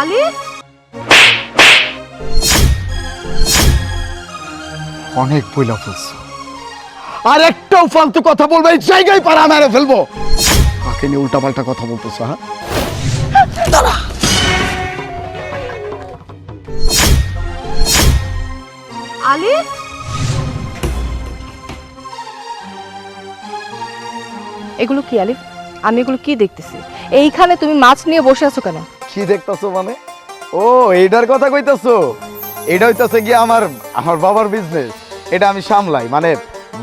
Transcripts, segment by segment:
আলী? অনেক বইলা ফেলছো। আর একটাও ফালতু কথা বলবে এই জায়গায় পারা মেরে ফেলব। কাকে নিয়ে উল্টাপাল্টা কথা বলতেছো হ্যাঁ? আলী? এগুলো কি আলিফ? আমি এগুলো কি দেখতেছি? এইখানে তুমি মাছ নিয়ে বসে আছো কেন? কি দেখতেছো মানে? ও এইটার কথা কইতাছো? এটা হইতাছে গিয়ে আমার আমার বাবার বিজনেস এটা আমি সামলাই। মানে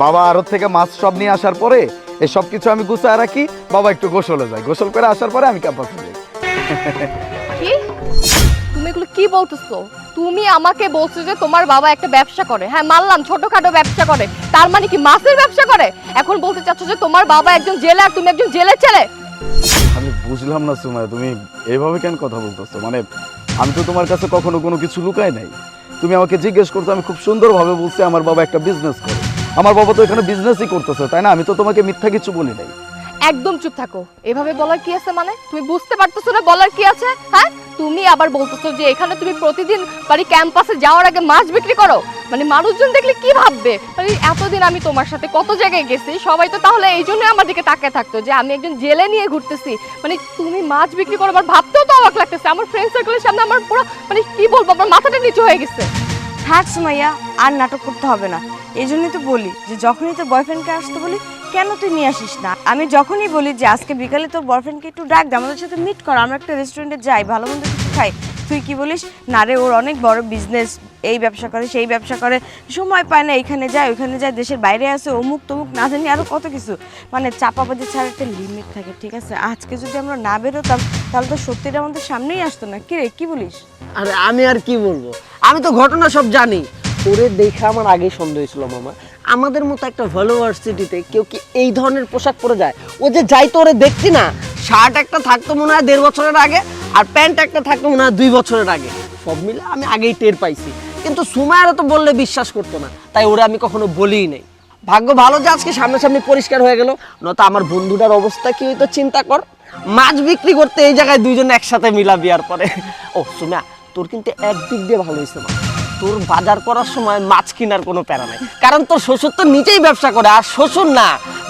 বাবা আরও থেকে মাছ সব নিয়ে আসার পরে এই সব কিছু আমি গুছায় রাখি, বাবা একটু গোসলে যায়। গোসল করে আসার পরে আমি ক্যাম্পাসে যাই। কি বলতেছো? তুমি আমাকে বলছো যে তোমার বাবা একটা ব্যবসা করে। হ্যাঁ মানলাম ছোটখাটো ব্যবসা করে। তার মানে কি মাছের ব্যবসা করে? এখন বলতে চাচ্ছ যে তোমার বাবা একজন জেলে আর তুমি একজন জেলের ছেলে? আমি বুঝলাম না সুমায়া তুমি এইভাবে কেন কথা বলতেছো? মানে আমি তো তোমার কাছে কখনো কোনো কিছু লুকাই নাই। তুমি আমাকে জিজ্ঞেস করছ আমি খুব সুন্দরভাবে বলছি আমার বাবা একটা বিজনেস করে। আমার বাবা তো এখানে বিজনেসই করতেছে তাই না? আমি তো তোমাকে মিথ্যা কিছু বলি নাই। একদম চুপ থাকো। এভাবে বলার কি আছে মানে? তুমি বুঝতে পারতেছো না বলার কি আছে? হ্যাঁ? তুমি আবার বলতেছো যে এখানে তুমি প্রতিদিন বাড়ি ক্যাম্পাসে যাওয়ার আগে মাছ বিক্রি করো? মানে মানুষজন দেখলে কি ভাববে? মানে এতদিন আমি তোমার সাথে কত জায়গায় গেছি, সবাই তো তাহলে এই জন্য আমার দিকে তাকিয়ে থাকতো যে আমি একজন জেলে নিয়ে ঘুরতেছি। মানে তুমি মাছ বিক্রি করো, আমার ভাবতেও তো অবাক লাগতেছে। আমার ফ্রেন্ড সার্কেলের সামনে আমার পুরো মানে কি বলব, আমার মাথাটা নিচু হয়ে গেছে। থাক সুমাইয়া, আর নাটক করতে হবে না। এই জন্যই তো বলি যে যখনই তোর বয়ফ্রেন্ডকে আসতে বলি, কেন তুই নিয়ে আসিস না? আমি যখনই বলি যে আজকে বিকালে তোর বয়ফ্রেন্ডকে একটু ডাক দে, আমাদের সাথে মিট কর, আমরা একটা রেস্টুরেন্টে যাই, ভালো মন্দ কিছু খাই। তুই কি বলিস? না রে, ওর অনেক বড় বিজনেস এই ব্যবসা করে, সেই ব্যবসা করে, সময় পায় না, এখানে যায় ওইখানে যায়, দেশের বাইরে আসে অমুক তমুক, না জানি আরও কত কিছু। মানে চাপাবাজি ছাড়া একটা লিমিট থাকে, ঠিক আছে? আজকে যদি আমরা না বেরোতাম, তাহলে তো সত্যিটা আমাদের সামনেই আসতো না। কি রে, কি বলিস? আরে আমি আর কি বলব? আমি তো ঘটনা সব জানি। ওরে দেখে আমার আগে সন্দেহ ছিল মামা। আমাদের মতো একটা ভালোভার্সিটিতে কেউ কি এই ধরনের পোশাক পরে যায়? ও যে যাই তো ওরে দেখছি না শার্ট একটা থাকতো মনে হয় দেড় বছরের আগে, আর প্যান্ট একটা থাকতো মনে হয় দুই বছরের আগে। সব মিলে আমি আগেই টের পাইছি। কিন্তু সুমায়ারা তো বললে বিশ্বাস করতো না, তাই ওরে আমি কখনো বলিই নাই। ভাগ্য ভালো যে আজকে সামনাসামনি পরিষ্কার হয়ে গেল, নয়তো আমার বন্ধুটার অবস্থা কি হইতো চিন্তা কর। মাছ বিক্রি করতে এই জায়গায় দুইজন একসাথে মিলা বিয়ার পরে। ও সুমা তোর কিন্তু একদিক দিয়ে ভালো হয়েছে মা তোর বাজার করার সময় মাছ কেনার কোনো প্যারা নাই। কারণ তোর শ্বশুর তো নিজেই ব্যবসা করে, আর শ্বশুর না।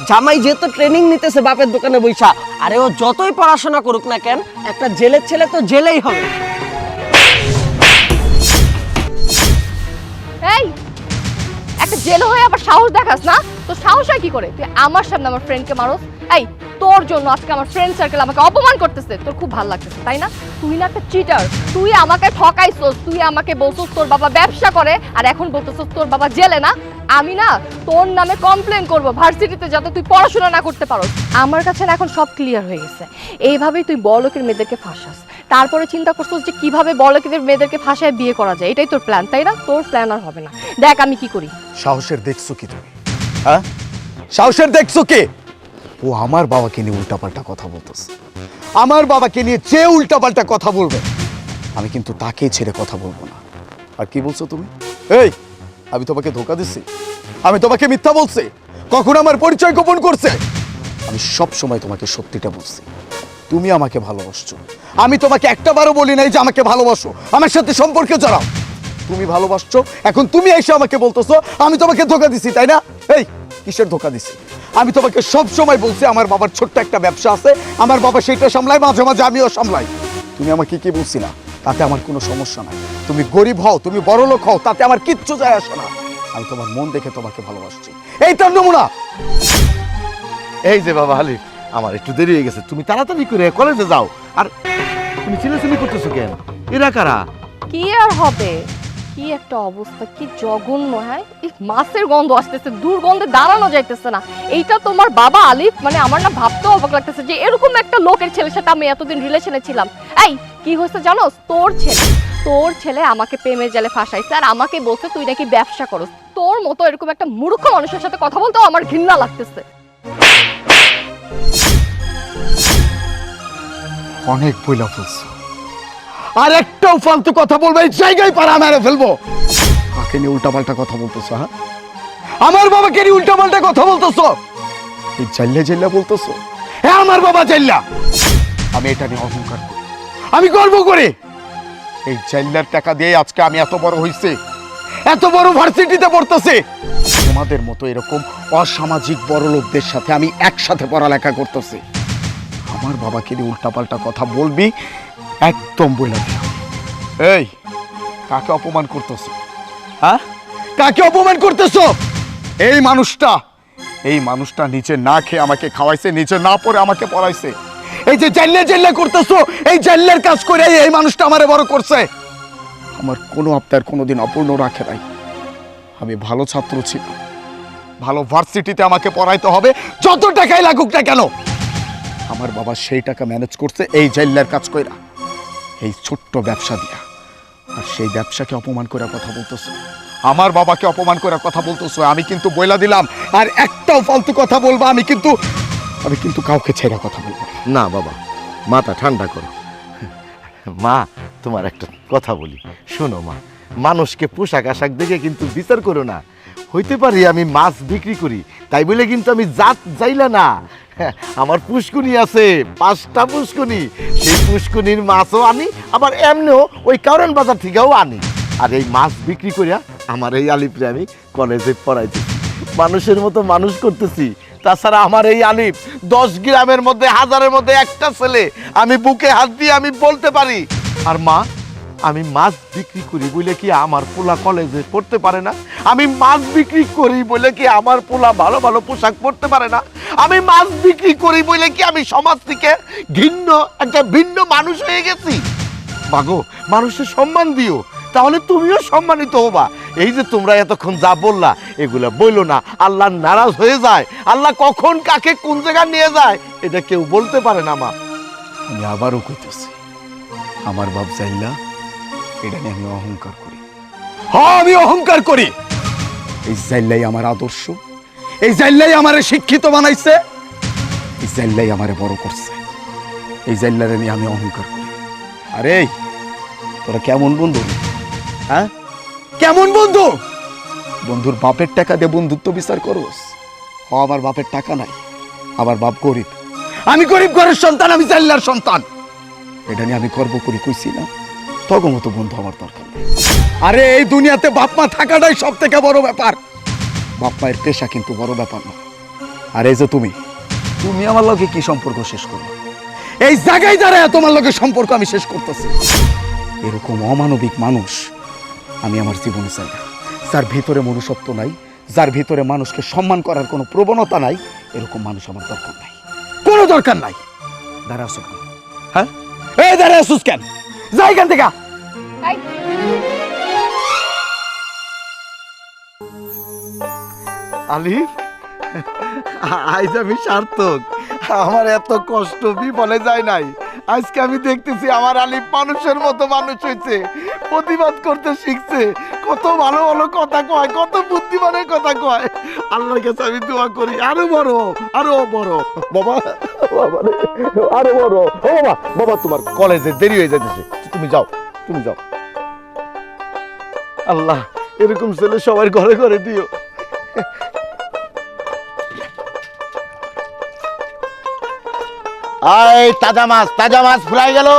জামাই যেহেতু ট্রেনিং নিতেছে বাপের দোকানে বৈশা, আরে ও যতই পড়াশোনা করুক না কেন, একটা জেলের ছেলে তো জেলেই হবে। এই, একটা জেল হয়ে আবার সাহস দেখাস না? তো সাহস হয় কি করে? তুই আমার সামনে আমার ফ্রেন্ডকে মারো এই তোর জন্য আজকে আমার ফ্রেন্ড সার্কেল আমাকে অপমান করতেছে। তোর খুব ভালো লাগতেছে, তাই না? তুই না একটা চিটার তুই আমাকে ঠকাইছস, তুই আমাকে বলছস তোর বাবা ব্যবসা করে, আর এখন বলতেছস তোর বাবা জেলে না। আমি না তোর নামে কমপ্লেন করব ভার্সিটিতে যাতে তুই পড়াশোনা না করতে পারো আমার কাছে না এখন সব ক্লিয়ার হয়ে গেছে। এইভাবেই তুই বড়লোকের মেয়েদেরকে ফাঁসাস। তারপরে চিন্তা করছিস যে কীভাবে বড়লোকের মেয়েদেরকে ফাঁসায় বিয়ে করা যায়। এটাই তোর প্ল্যান তাই না? তোর প্ল্যান আর হবে না। দেখ আমি কি করি। সাহসের দেখছ কি তুমি? হ্যাঁ? সাহসের দেখছ কে? ও আমার বাবাকে নিয়ে উল্টাপাল্টা কথা বলতেছে। আমার বাবাকে নিয়ে যে উল্টাপাল্টা কথা বলবে, আমি কিন্তু তাকে ছেড়ে কথা বলব না। আর কি বলছো তুমি? এই, আমি তোমাকে ধোকা দিচ্ছি আমি তোমাকে মিথ্যা বলছি। কখন আমার পরিচয় গোপন করছে? আমি সব সময় তোমাকে সত্যিটা বলছি। তুমি আমাকে ভালোবাসছো। আমি তোমাকে একটা বারও বলি নাই যে আমাকে ভালোবাসো। আমার সাথে সম্পর্কে জড়াও। তুমি ভালোবাসছো। এখন তুমি এসে আমাকে বলতেছো, আমি তোমাকে ধোকা দিছি, তাই না? এই, কিসের ধোকা দিছি? আমি তোমাকে সব সময় বলছি আমার বাবার ছোট্ট একটা ব্যবসা আছে আমার বাবা সেইটা সামলায় মাঝে মাঝে আমিও সামলাই। তুমি আমাকে কি বলছি না? তাতে আমার কোনো সমস্যা নাই। তুমি গরিব হও তুমি বড় লোক হও তাতে আমার কিচ্ছু যায় আসে না। আমি তোমার মন দেখে তোমাকে ভালোবাসছি। এই তার নমুনা! এই যে বাবা হালিফ আমার একটু দেরি হয়ে গেছে। তুমি তাড়াতাড়ি করে কলেজে যাও। আর তুমি চিলেচিলি করতেছো কেন? এরা কারা? কি আর হবে? কি একটা অবস্থা, কি জঘন্য হ্যাঁ? এই মাছের গন্ধ আসতেছে, দুর্গন্ধে দাঁড়ানো যাইতেছে না। এইটা তোমার বাবা আলিফ মানে আমার না ভাবতেও অবাক লাগতেছে যে এরকম একটা লোকের ছেলের সাথে আমি এতদিন রিলেশনে ছিলাম। এই, কি হয়েছে জানোস তোর ছেলে তোর ছেলে আমাকে প্রেমের জালে ফাঁসাইছে আর আমাকে বলছে তুই নাকি ব্যবসা করস। তোর মতো এরকম একটা মূর্খ মানুষের সাথে কথা বলতেও আমার ঘৃণা লাগতেছে। অনেক বইলা ফেলছো। আর একটাও ফালতু কথা বলবে, এই জায়গায় পারা মেরে ফেলব। কাকে নিয়ে উল্টাপাল্টা কথা বলতেছো হ্যাঁ? আমার বাবাকে নিয়ে উল্টাপাল্টা কথা বলতেছো? এই জাল্লা জাল্লা বলতেছো? হ্যাঁ আমার বাবা জাল্লা! আমি এটা নিয়ে অহংকার করি। আমি গর্ব করি। এই চাইল্লার টাকা দিয়ে আজকে আমি এত বড় হইছে, এত বড় ভার্সিটিতে পড়তেছে। তোমাদের মতো এরকম অসামাজিক বড় লোকদের সাথে আমি একসাথে পড়ালেখা করতেছি। আমার বাবাকে নিয়ে উল্টাপাল্টা কথা বলবি একদম বলে দিলাম এই কাকে অপমান করতেছো? হ্যাঁ কাকে অপমান করতেছো? এই মানুষটা এই মানুষটা নিচে না খেয়ে আমাকে খাওয়াইছে নিচে না পড়ে আমাকে পড়াইছে। এই যে জাল্লে জাল্লে করতেছো এই জাল্লের কাজ করে এই মানুষটা আমারে বড় করছে। আমার কোনো আপনার কোনোদিন অপূর্ণ রাখে নাই আমি ভালো ছাত্র ছিলাম। ভালো ভার্সিটিতে আমাকে পড়াইতে হবে যত টাকাই লাগুক না কেন। আমার বাবা সেই টাকা ম্যানেজ করছে এই জাল্লার কাজ কইরা। এই ছোট্ট ব্যবসা দিয়া। আর সেই ব্যবসাকে অপমান করার কথা বলতেছো। আমার বাবাকে অপমান করার কথা বলতেছো আমি কিন্তু বইলা দিলাম। আর একটাও ফালতু কথা বলব আমি কিন্তু আমি কিন্তু কাউকে ছেড়ে কথা বলব না। না বাবা মাথা ঠান্ডা করো। মা তোমার একটা কথা বলি। শোনো মা মানুষকে পোশাক আশাক দেখে কিন্তু বিচার করো না। হইতে পারি আমি মাছ বিক্রি করি। তাই বলে কিন্তু আমি জাত যাইলা না। আমার পুষ্কুনি আছে, পাঁচটা পুষ্কুনি। সেই পুষ্কুনির মাছও আনি, আবার এমনিও ওই কারণ বাজার থেকেও আনি। আর এই মাছ বিক্রি করিয়া আমার এই আলিপরে আমি কলেজে পড়াইতেছি মানুষের মতো মানুষ করতেছি। তাছাড়া আমার এই আলিফ দশ গ্রামের মধ্যে, হাজারের মধ্যে একটা ছেলে। আমি বুকে হাত দিয়ে আমি বলতে পারি। আর মা আমি মাছ বিক্রি করি বলে কি আমার পোলা কলেজে পড়তে পারে না? আমি মাছ বিক্রি করি বলে কি আমার পোলা ভালো ভালো পোশাক পরতে পারে না? আমি মাছ বিক্রি করি বলে কি আমি সমাজ থেকে ঘিন্ন একটা ভিন্ন মানুষ হয়ে গেছি? মাগো, মানুষের সম্মান দিও। তাহলে তুমিও সম্মানিত হবা। এই যে তোমরা এতক্ষণ যা বললা, এগুলা বইলো না। আল্লাহ নারাজ হয়ে যায়। আল্লাহ কখন কাকে কোন জায়গায় নিয়ে যায়, এটা কেউ বলতে পারে না, মা। আমি আবারও কইতেছি, আমার বাপ জাইল্লা এটা নিয়ে আমি অহংকার করি। হ্যাঁ আমি অহংকার করি। এই জাইল্লাই আমার আদর্শ, এই জাইল্লাই আমারে শিক্ষিত বানাইছে, এই জাইল্লাই আমারে বড় করছে। এই জাইল্লারে নিয়ে আমি অহংকার করি। আরে, তোরা কেমন বন্ধু? হ্যাঁ? কেমন বন্ধু? বন্ধুর বাপের টাকা দিয়ে বন্ধুত্ব বিচার করোস। হ আমার বাপের টাকা নাই। আমার বাপ গরিব। আমি গরিব ঘরের সন্তান, আমি জাল্লার সন্তান। এটা নিয়ে আমি গর্ব করি, কইছি না? তখন মতো বন্ধু আমার দরকার নেই। আরে এই দুনিয়াতে বাপ মা থাকাটাই সব থেকে বড় ব্যাপার। বাপ মায়ের পেশা কিন্তু বড় ব্যাপার না। আর এই যে তুমি তুমি আমার লগে কি সম্পর্ক শেষ করো এই জায়গায় দাঁড়ায় তোমার লগে সম্পর্ক আমি শেষ করতেছি। এরকম অমানবিক মানুষ আমি আমার জীবনে চাই না। যার ভিতরে মনুষ্যত্ব নাই যার ভিতরে মানুষকে সম্মান করার কোনো প্রবণতা নাই এরকম মানুষ আমার দরকার নাই। কোনো দরকার নাই। দাঁড়া আসো হ্যাঁ? এই দাঁড়া আসুস কেন? যাই এখান থেকে আলিফ আজ আমি সার্থক। আমার এত কষ্ট বিফলে যায় নাই। আজকে আমি দেখতেছি আমার আলিফ মানুষের মতো মানুষ হয়েছে। প্রতিবাদ করতে শিখছে। কত ভালো ভালো কথা কয় কত বুদ্ধিমানের কথা কয়। আল্লাহর কাছে আমি দোয়া করি আরও বড় আরও বড়। বাবা আরও বড়। ও বাবা বাবা, তোমার কলেজে দেরি হয়ে যাচ্ছে তুমি যাও তুমি যাও। আল্লাহ, এরকম ছেলে সবার ঘরে ঘরে দিও। আয় তাজা মাছ তাজা মাছ ফুরাই গেল।